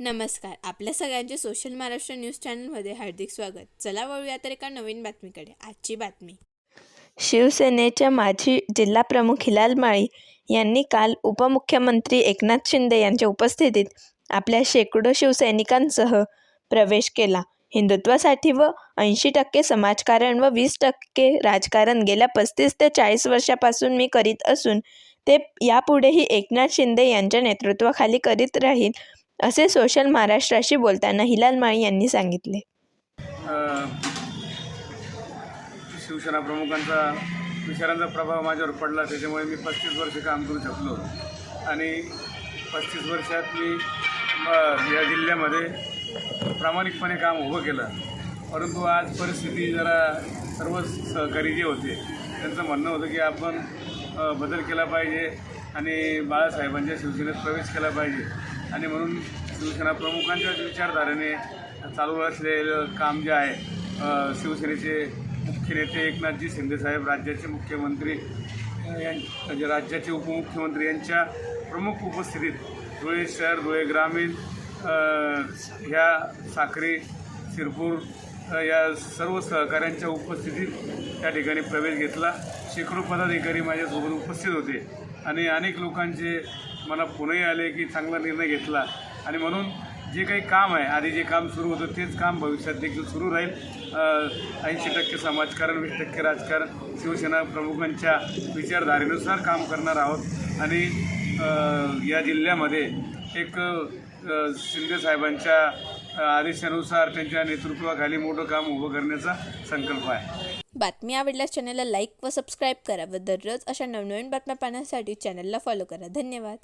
नमस्कार. आपल्या सगळ्यांचे सोशल महाराष्ट्र न्यूज चॅनलमध्ये हार्दिक स्वागत. चला वळूया तर एका नवीन बातमीकडे. आजची बातमी. शिवसेनेच्या माजी जिल्हाप्रमुख हिलाल माळी यांनी काल उपमुख्यमंत्री एकनाथ शिंदे यांच्या उपस्थितीत आपल्या शेकडो शिवसैनिकांसह प्रवेश केला. हिंदुत्वासाठी व ऐंशी टक्के समाजकारण व वीस टक्के राजकारण गेल्या पस्तीस ते चाळीस वर्षापासून मी करीत असून ते यापुढेही एकनाथ शिंदे यांच्या नेतृत्वाखाली करीत राहील असे सोशल महाराष्ट्राशी बोलताना हिलाल माळी यांनी सांगितले. शिवसेना प्रमुखांचा विचारांचा प्रभाव माझ्यावर पडला त्याच्यामुळे मी पस्तीस वर्ष काम करू शकलो. आणि पस्तीस वर्षात मी या जिल्ह्यामध्ये प्रामाणिकपणे काम उभं केलं. परंतु आज परिस्थिती जरा सर्व सहकारी जे होते त्यांचं म्हणणं होतं की आपण बदल केला पाहिजे आणि बाळासाहेबांच्या शिवसेनेत प्रवेश केला पाहिजे. आणि म्हणून शिवसेना प्रमुखांच्या विचारधारेने चालू असलेलं काम जे आहे शिवसेनेचे मुख्य नेते एकनाथजी शिंदेसाहेब राज्याचे मुख्यमंत्री यां म्हणजे राज्याचे उपमुख्यमंत्री यांच्या प्रमुख उपस्थितीत धुळे शहर धुळे ग्रामीण ह्या साखरे शिरपूर या सर्व सहकाऱ्यांच्या उपस्थितीत त्या ठिकाणी प्रवेश घेतला. शेकडो पदाधिकारी माझ्यासोबत उपस्थित होते आणि अनेक लोकांचे मला फोनही आले की चांगला निर्णय घेतला. आणि म्हणून जे काही काम आहे आधी जे काम सुरू होतं तेच काम भविष्यात देखील सुरू राहील. ऐंशी टक्के समाजकारण वीस टक्के राजकारण शिवसेना प्रमुखांच्या विचारधारेनुसार काम करणार आहोत. आणि या जिल्ह्यामध्ये एक शिंदेसाहेबांच्या आदेशानुसार त्यांच्या नेतृत्वाखाली मोठं काम उभं करण्याचा संकल्प आहे. बातमी आवडल्यास चॅनलला लाईक व सबस्क्राईब करा व दररोज अशा नवनवीन बातम्या पाहण्यासाठी चॅनलला फॉलो करा. धन्यवाद.